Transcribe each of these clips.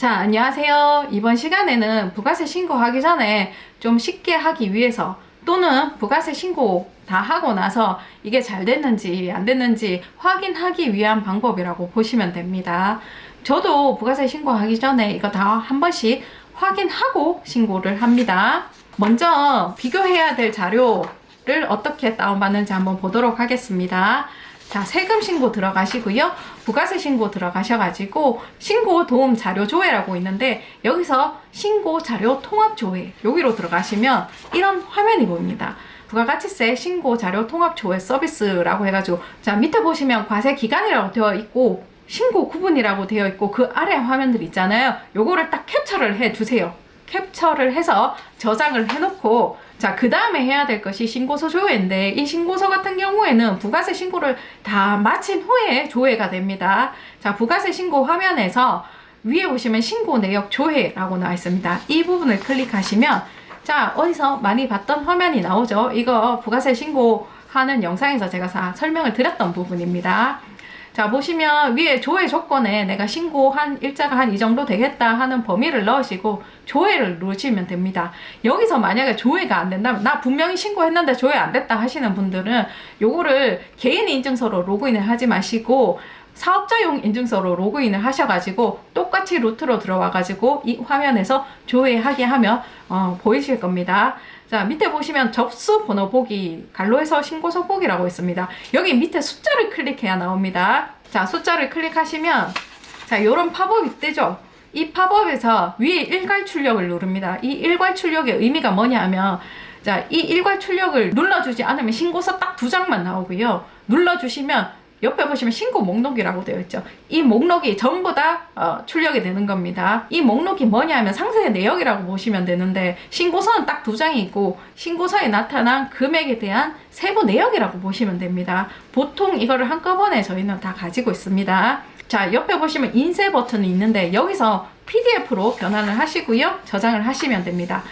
자, 안녕하세요. 이번 시간에는 부가세 신고하기 전에 좀 쉽게 하기 위해서 또는 부가세 신고 다 하고 나서 이게 잘 됐는지 안 됐는지 확인하기 위한 방법이라고 보시면 됩니다. 저도 부가세 신고하기 전에 이거 다 한 번씩 확인하고 신고를 합니다. 먼저 비교해야 될 자료를 어떻게 다운받는지 한번 보도록 하겠습니다. 자, 세금 신고 들어가시고요. 부가세 신고 들어가셔가지고 신고 도움 자료 조회라고 있는데 여기서 신고 자료 통합 조회 여기로 들어가시면 이런 화면이 보입니다. 부가가치세 신고 자료 통합 조회 서비스라고 해가지고 자 밑에 보시면 과세 기간이라고 되어 있고 신고 구분이라고 되어 있고 그 아래 화면들 있잖아요. 요거를 딱 캡처를 해 주세요. 캡처를 해서 저장을 해놓고 자, 그 다음에 해야 될 것이 신고서 조회인데 이 신고서 같은 경우에는 부가세 신고를 다 마친 후에 조회가 됩니다. 자, 부가세 신고 화면에서 위에 보시면 신고 내역 조회라고 나와 있습니다. 이 부분을 클릭하시면 자, 어디서 많이 봤던 화면이 나오죠. 이거 부가세 신고 하는 영상에서 제가 다 설명을 드렸던 부분입니다. 자 보시면 위에 조회 조건에 내가 신고한 일자가 한 이 정도 되겠다 하는 범위를 넣으시고 조회를 누르시면 됩니다. 여기서 만약에 조회가 안 된다면 나 분명히 신고했는데 조회 안 됐다 하시는 분들은 요거를 개인 인증서로 로그인을 하지 마시고 사업자용 인증서로 로그인을 하셔가지고 똑같이 루트로 들어와가지고 이 화면에서 조회하게 하면 어, 보이실 겁니다. 자 밑에 보시면 접수 번호 보기 갈로에서 신고서 보기라고 있습니다. 여기 밑에 숫자를 클릭해야 나옵니다. 자 숫자를 클릭하시면 자 요런 팝업이 뜨죠. 이 팝업에서 위에 일괄 출력을 누릅니다. 이 일괄 출력의 의미가 뭐냐 하면 자, 이 일괄 출력을 눌러주지 않으면 신고서 딱 두 장만 나오고요. 눌러주시면 옆에 보시면 신고 목록이라고 되어 있죠. 이 목록이 전부 다 어, 출력이 되는 겁니다. 이 목록이 뭐냐 하면 상세의 내역이라고 보시면 되는데 신고서는 딱 두 장이 있고 신고서에 나타난 금액에 대한 세부 내역이라고 보시면 됩니다. 보통 이거를 한꺼번에 저희는 다 가지고 있습니다. 자, 옆에 보시면 인쇄 버튼이 있는데 여기서 PDF로 변환을 하시고요. 저장을 하시면 됩니다.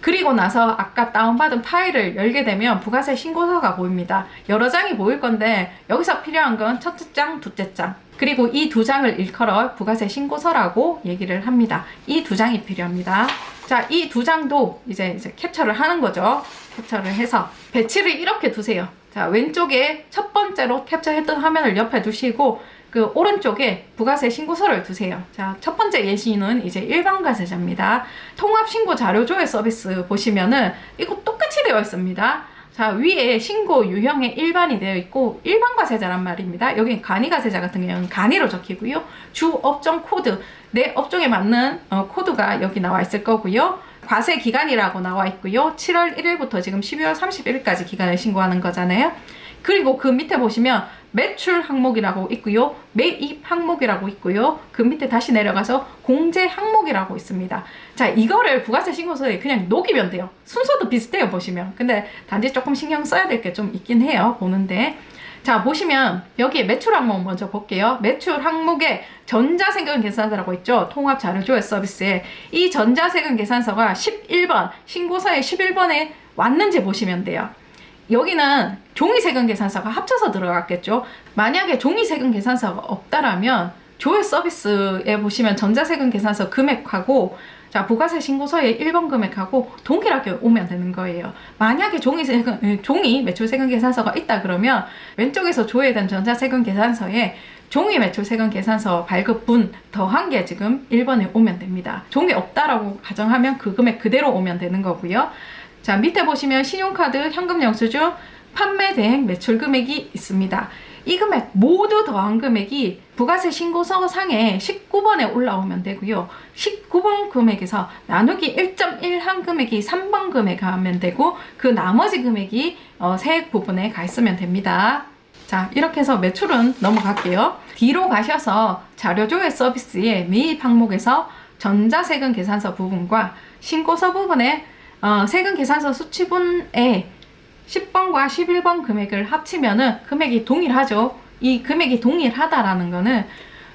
그리고 나서 아까 다운받은 파일을 열게 되면 부가세 신고서가 보입니다. 여러 장이 보일 건데 여기서 필요한 건 첫째 장, 둘째 장. 그리고 이 두 장을 일컬어 부가세 신고서라고 얘기를 합니다. 이 두 장이 필요합니다. 자, 이 두 장도 이제, 이제 캡처를 하는 거죠. 캡처를 해서 배치를 이렇게 두세요. 자, 왼쪽에 첫 번째로 캡처했던 화면을 옆에 두시고 그 오른쪽에 부가세 신고서를 두세요. 자, 첫 번째 예시는 이제 일반과세자입니다. 통합신고 자료 조회 서비스 보시면은 이거 똑같이 되어 있습니다. 자, 위에 신고 유형의 일반이 되어 있고 일반과세자란 말입니다. 여기 간이과세자 같은 경우는 간이로 적히고요. 주 업종 코드, 내 업종에 맞는 어, 코드가 여기 나와 있을 거고요. 과세 기간이라고 나와 있고요. 7월 1일부터 지금 12월 31일까지 기간을 신고하는 거잖아요. 그리고 그 밑에 보시면 매출 항목이라고 있고요. 매입 항목이라고 있고요. 그 밑에 다시 내려가서 공제 항목이라고 있습니다. 자, 이거를 부가세 신고서에 그냥 녹이면 돼요. 순서도 비슷해요, 보시면. 근데 단지 조금 신경 써야 될 게 좀 있긴 해요, 보는데. 자, 보시면 여기에 매출 항목 먼저 볼게요. 매출 항목에 전자세금 계산서라고 있죠. 통합 자료 조회 서비스에 이 전자세금 계산서가 11번, 신고서에 11번에 왔는지 보시면 돼요. 여기는 종이 세금 계산서가 합쳐서 들어갔겠죠. 만약에 종이 세금 계산서가 없다라면 조회 서비스에 보시면 전자세금 계산서 금액하고 자 부가세 신고서의 1번 금액하고 동일하게 오면 되는 거예요. 만약에 종이 세금 에, 종이 매출 세금 계산서가 있다 그러면 왼쪽에서 조회된 전자세금 계산서에 종이 매출 세금 계산서 발급분 더한 게 지금 1번에 오면 됩니다. 종이 없다라고 가정하면 그 금액 그대로 오면 되는 거고요. 자, 밑에 보시면 신용카드, 현금 영수증, 판매 대행 매출 금액이 있습니다. 이 금액 모두 더한 금액이 부가세 신고서 상에 19번에 올라오면 되고요. 19번 금액에서 나누기 1.1 한 금액이 3번 금액 하면 되고 그 나머지 금액이 어, 세액 부분에 가 있으면 됩니다. 자, 이렇게 해서 매출은 넘어갈게요. 뒤로 가셔서 자료조회 서비스의 매입 항목에서 전자세금 계산서 부분과 신고서 부분에 어, 세금 계산서 수치분에 10번과 11번 금액을 합치면은 금액이 동일하죠. 이 금액이 동일하다라는 거는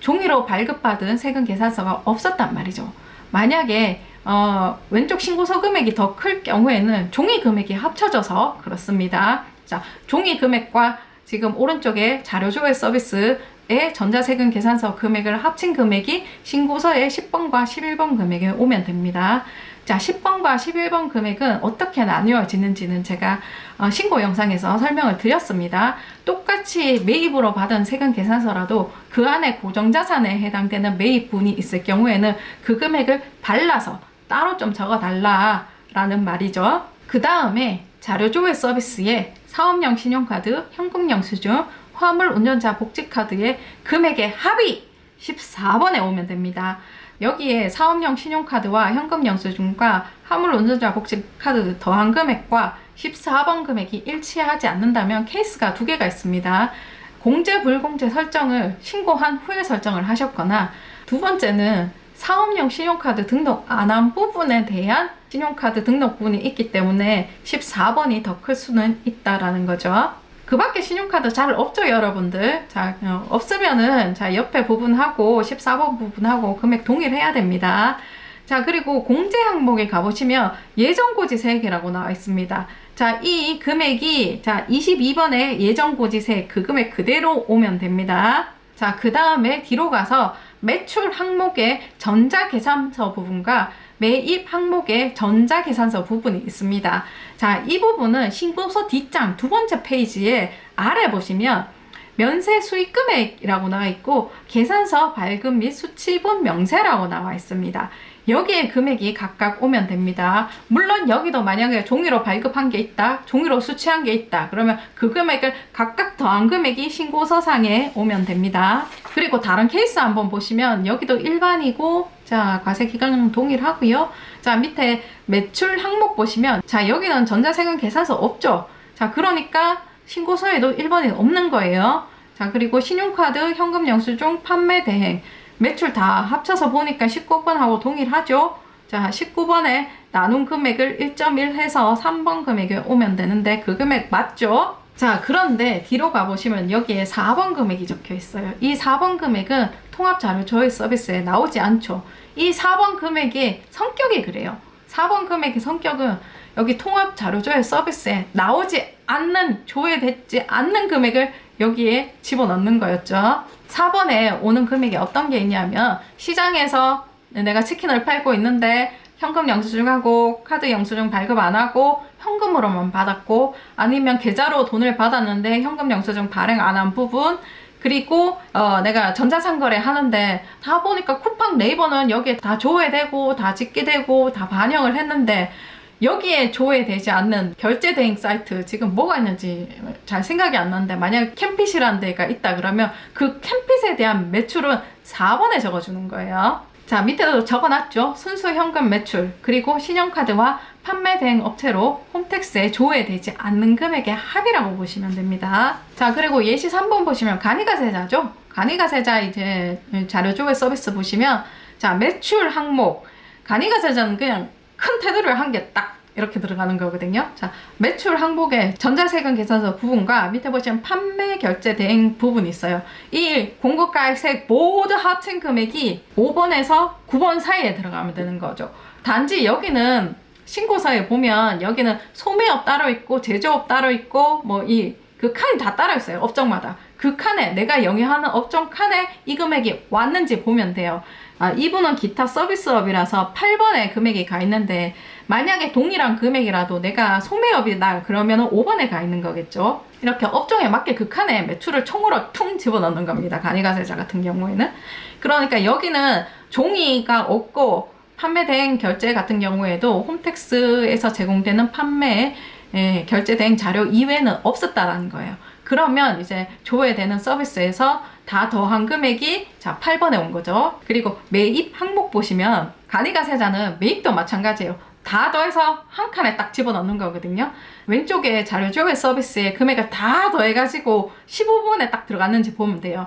종이로 발급받은 세금 계산서가 없었단 말이죠. 만약에 어, 왼쪽 신고서 금액이 더 클 경우에는 종이 금액이 합쳐져서 그렇습니다. 자, 종이 금액과 지금 오른쪽에 자료 조회 서비스 에 전자세금 계산서 금액을 합친 금액이 신고서의 10번과 11번 금액에 오면 됩니다. 자, 10번과 11번 금액은 어떻게 나뉘어지는지는 제가 어, 신고 영상에서 설명을 드렸습니다. 똑같이 매입으로 받은 세금 계산서라도 그 안에 고정자산에 해당되는 매입분이 있을 경우에는 그 금액을 발라서 따로 좀 적어달라라는 말이죠. 그 다음에 자료조회 서비스에 사업용 신용카드, 현금영 수준, 화물 운전자 복지카드의 금액의 합이 14번에 오면 됩니다. 여기에 사업용 신용카드와 현금 영수증과 화물 운전자 복지카드 더한 금액과 14번 금액이 일치하지 않는다면 케이스가 두 개가 있습니다. 공제 불공제 설정을 신고한 후에 설정을 하셨거나 두 번째는 사업용 신용카드 등록 안 한 부분에 대한 신용카드 등록 부분이 있기 때문에 14번이 더 클 수는 있다라는 거죠. 그 밖에 신용카드 잘 없죠, 여러분들? 자, 어, 없으면은, 자, 옆에 부분하고, 14번 부분하고 금액 동일해야 됩니다. 자, 그리고 공제 항목에 가보시면 예정고지 세액이라고 나와 있습니다. 자, 이 금액이, 자, 22번에 예정고지세 그 금액 그대로 오면 됩니다. 자, 그 다음에 뒤로 가서 매출 항목의 전자계산서 부분과 매입 항목의 전자계산서 부분이 있습니다. 자, 이 부분은 신고서 뒷장 두 번째 페이지에 아래 보시면 면세 수익 금액이라고 나와 있고 계산서 발급 및 수치분 명세라고 나와 있습니다. 여기에 금액이 각각 오면 됩니다. 물론 여기도 만약에 종이로 발급한 게 있다, 종이로 수취한 게 있다, 그러면 그 금액을 각각 더한 금액이 신고서상에 오면 됩니다. 그리고 다른 케이스 한번 보시면 여기도 일반이고, 자, 과세 기간은 동일하고요. 자, 밑에 매출 항목 보시면, 자, 여기는 전자세금 계산서 없죠. 자, 그러니까 신고서에도 1번이 없는 거예요. 자, 그리고 신용카드, 현금 영수증, 판매 대행, 매출 다 합쳐서 보니까 19번하고 동일하죠? 자, 19번에 나눈 금액을 1.1 해서 3번 금액에 오면 되는데 그 금액 맞죠? 자, 그런데 뒤로 가보시면 여기에 4번 금액이 적혀 있어요. 이 4번 금액은 통합자료 조회 서비스에 나오지 않죠. 이 4번 금액의 성격이 그래요. 4번 금액의 성격은 여기 통합 자료 조회 서비스에 나오지 않는 조회되지 않는 금액을 여기에 집어넣는 거였죠. 4번에 오는 금액이 어떤 게 있냐면 시장에서 내가 치킨을 팔고 있는데 현금 영수증하고 카드 영수증 발급 안 하고 현금으로만 받았고 아니면 계좌로 돈을 받았는데 현금 영수증 발행 안 한 부분 그리고 어, 내가 전자상거래 하는데 다 보니까 쿠팡 네이버는 여기에 다 조회되고 다 집계되고 다 반영을 했는데 여기에 조회되지 않는 결제 대행 사이트 지금 뭐가 있는지 잘 생각이 안 나는데 만약 캠핏이라는 데가 있다 그러면 그 캠핏에 대한 매출은 4번에 적어주는 거예요. 자 밑에도 적어놨죠. 순수 현금 매출 그리고 신용카드와 판매 대행 업체로 홈택스에 조회되지 않는 금액의 합이라고 보시면 됩니다. 자 그리고 예시 3번 보시면 간이가 세자죠. 간이가 세자 이제 자료 조회 서비스 보시면 자 매출 항목 간이가 세자는 그냥 큰 테두리를 한 개 딱 이렇게 들어가는 거거든요. 자, 매출 항목의 전자세금 계산서 부분과 밑에 보시면 판매 결제 대행 부분이 있어요. 이 공급가액 모두 합친 금액이 5번에서 9번 사이에 들어가면 되는 거죠. 단지 여기는 신고서에 보면 여기는 소매업 따로 있고 제조업 따로 있고 뭐 이 그 칸이 다 따로 있어요. 업종마다. 그 칸에 내가 영위하는 업종 칸에 이 금액이 왔는지 보면 돼요. 아, 이분은 기타 서비스업이라서 8번에 금액이 가 있는데 만약에 동일한 금액이라도 내가 소매업이다 그러면 5번에 가 있는 거겠죠. 이렇게 업종에 맞게 그 칸에 매출을 총으로 퉁 집어넣는 겁니다. 간이가세자 같은 경우에는. 그러니까 여기는 종이가 없고 판매 대행 결제 같은 경우에도 홈택스에서 제공되는 판매 예, 결제 대행 자료 이외에는 없었다라는 거예요. 그러면 이제 조회되는 서비스에서 다 더한 금액이 자 8번에 온 거죠. 그리고 매입 항목 보시면 간이가세자는 매입도 마찬가지예요. 다 더해서 한 칸에 딱 집어넣는 거거든요. 왼쪽에 자료 조회 서비스의 금액을 다 더해가지고 15번에 딱 들어갔는지 보면 돼요.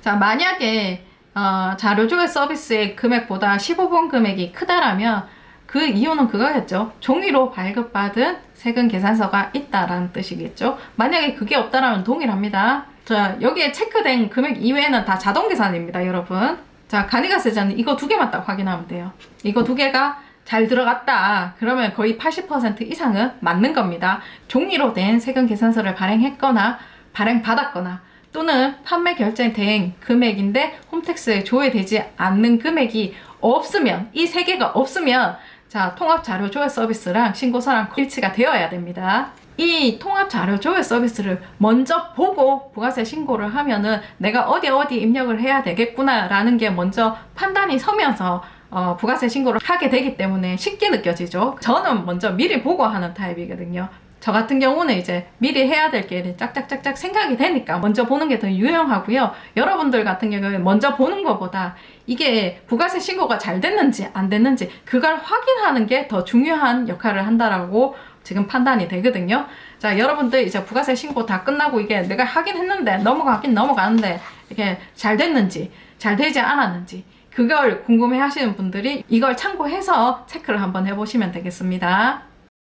자 만약에 어, 자료 조회 서비스의 금액보다 15번 금액이 크다라면 그 이유는 그거겠죠. 종이로 발급받은 세금 계산서가 있다라는 뜻이겠죠. 만약에 그게 없다라면 동일합니다. 자, 여기에 체크된 금액 이외에는 다 자동 계산입니다, 여러분. 자, 간이가세자는 이거 두 개만 딱 확인하면 돼요. 이거 두 개가 잘 들어갔다. 그러면 거의 80% 이상은 맞는 겁니다. 종이로 된 세금 계산서를 발행했거나 발행받았거나 또는 판매 결제된 금액인데 홈택스에 조회되지 않는 금액이 없으면 이 세 개가 없으면 자 통합 자료 조회 서비스랑 신고서랑 일치가 되어야 됩니다. 이 통합 자료 조회 서비스를 먼저 보고 부가세 신고를 하면은 내가 어디 어디 입력을 해야 되겠구나라는 게 먼저 판단이 서면서 어, 부가세 신고를 하게 되기 때문에 쉽게 느껴지죠. 저는 먼저 미리 보고 하는 타입이거든요. 저 같은 경우는 이제 미리 해야 될 게 짝짝짝짝 생각이 되니까 먼저 보는 게 더 유용하고요. 여러분들 같은 경우는 먼저 보는 것보다 이게 부가세 신고가 잘 됐는지 안 됐는지 그걸 확인하는 게 더 중요한 역할을 한다라고 지금 판단이 되거든요. 자, 여러분들 이제 부가세 신고 다 끝나고 이게 내가 하긴 했는데 넘어가긴 넘어가는데 이게 잘 됐는지 잘 되지 않았는지 그걸 궁금해 하시는 분들이 이걸 참고해서 체크를 한번 해보시면 되겠습니다.